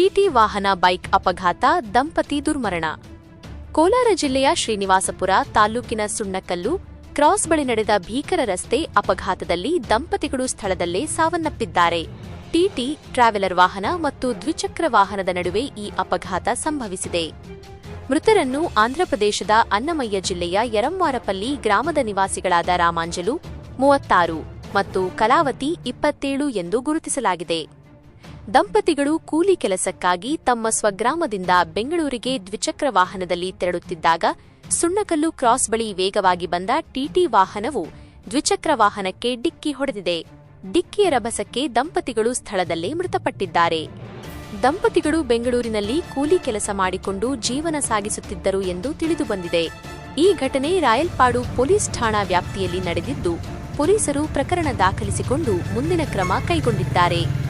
TT ವಾಹನ bike ಅಪಘಾತ, ದಂಪತಿ ದುರ್ಮರಣ. ಕೋಲಾರ ಜಿಲ್ಲೆಯ ಶ್ರೀನಿವಾಸಪುರ ತಾಲೂಕಿನ ಸುಣ್ಣಕಲ್ಲು, ಕ್ರಾಸ್ ಬಳಿ ನಡೆದ ಭೀಕರ ರಸ್ತೆ ಅಪಘಾತದಲ್ಲಿ ದಂಪತಿಗಳು ಸ್ಥಳದಲ್ಲೇ ಸಾವನ್ನಪ್ಪಿದ್ದಾರೆ. ಟಿಟಿ ಟ್ರಾವೆಲರ್ ವಾಹನ ಮತ್ತು ದ್ವಿಚಕ್ರ ವಾಹನದ ನಡುವೆ ಈ ಅಪಘಾತ ಸಂಭವಿಸಿದೆ. ಮೃತರನ್ನು ಆಂಧ್ರಪ್ರದೇಶದ ಅನ್ನಮಯ್ಯ ಜಿಲ್ಲೆಯ ಯರಂವಾರಪಲ್ಲಿ ಗ್ರಾಮದ ನಿವಾಸಿಗಳಾದ ರಾಮಾಂಜಲು, ಮೂವತ್ತಾರು ಮತ್ತು ಕಲಾವತಿ ಇಪ್ಪತ್ತೇಳು ಎಂದು ಗುರುತಿಸಲಾಗಿದೆ. ದಂಪತಿಗಳು ಕೂಲಿ ಕೆಲಸಕ್ಕಾಗಿ ತಮ್ಮ ಸ್ವಗ್ರಾಮದಿಂದ ಬೆಂಗಳೂರಿಗೆ ದ್ವಿಚಕ್ರ ವಾಹನದಲ್ಲಿ ತೆರಳುತ್ತಿದ್ದಾಗ ಸುಣ್ಣಕಲ್ಲು ಕ್ರಾಸ್ ಬಳಿ ವೇಗವಾಗಿ ಬಂದ ಟಿಟಿ ವಾಹನವು ದ್ವಿಚಕ್ರ ವಾಹನಕ್ಕೆ ಡಿಕ್ಕಿ ಹೊಡೆದಿದೆ. ಡಿಕ್ಕಿಯ ರಭಸಕ್ಕೆ ದಂಪತಿಗಳು ಸ್ಥಳದಲ್ಲೇ ಮೃತಪಟ್ಟಿದ್ದಾರೆ. ದಂಪತಿಗಳು ಬೆಂಗಳೂರಿನಲ್ಲಿ ಕೂಲಿ ಕೆಲಸ ಮಾಡಿಕೊಂಡು ಜೀವನ ಸಾಗಿಸುತ್ತಿದ್ದರು ಎಂದು ತಿಳಿದುಬಂದಿದೆ. ಈ ಘಟನೆ ರಾಯಲ್ಪಾಡು ಪೊಲೀಸ್ ಠಾಣಾ ವ್ಯಾಪ್ತಿಯಲ್ಲಿ ನಡೆದಿದ್ದು, ಪೊಲೀಸರು ಪ್ರಕರಣ ದಾಖಲಿಸಿಕೊಂಡು ಮುಂದಿನ ಕ್ರಮ ಕೈಗೊಂಡಿದ್ದಾರೆ.